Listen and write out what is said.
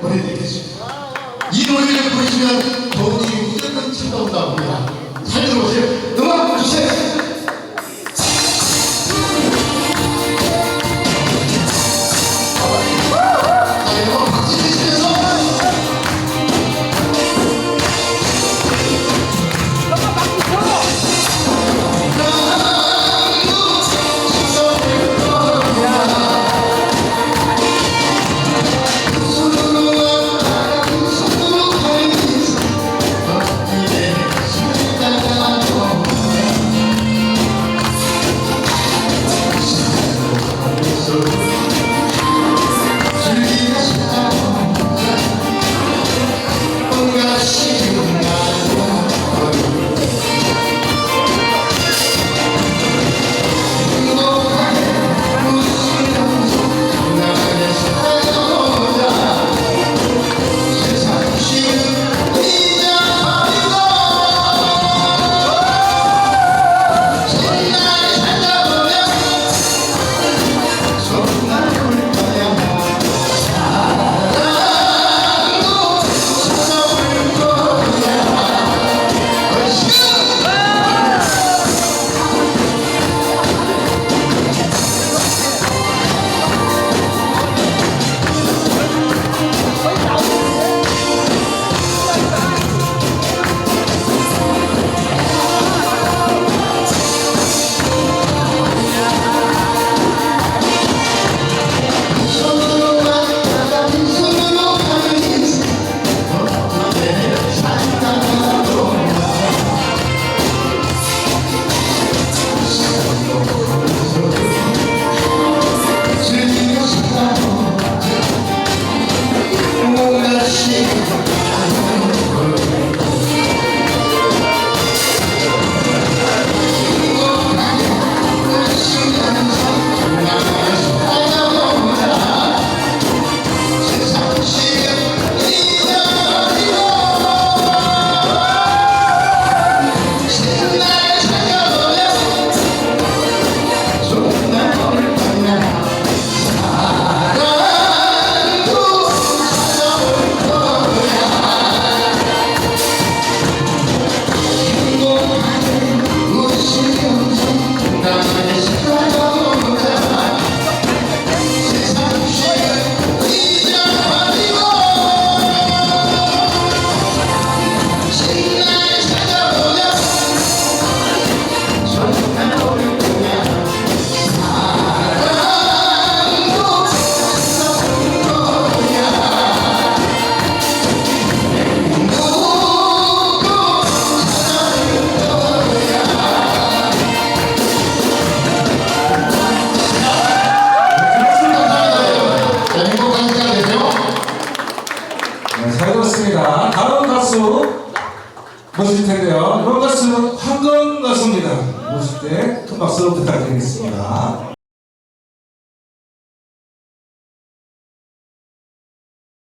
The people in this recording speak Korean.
보내드리겠습니다. 이 노래를 부르시면 일이 무조건 찾아온다고 가수 모실 텐데요. 이번 가수는 황건 가수입니다. 모실 때 큰 박수로 부탁드리겠습니다.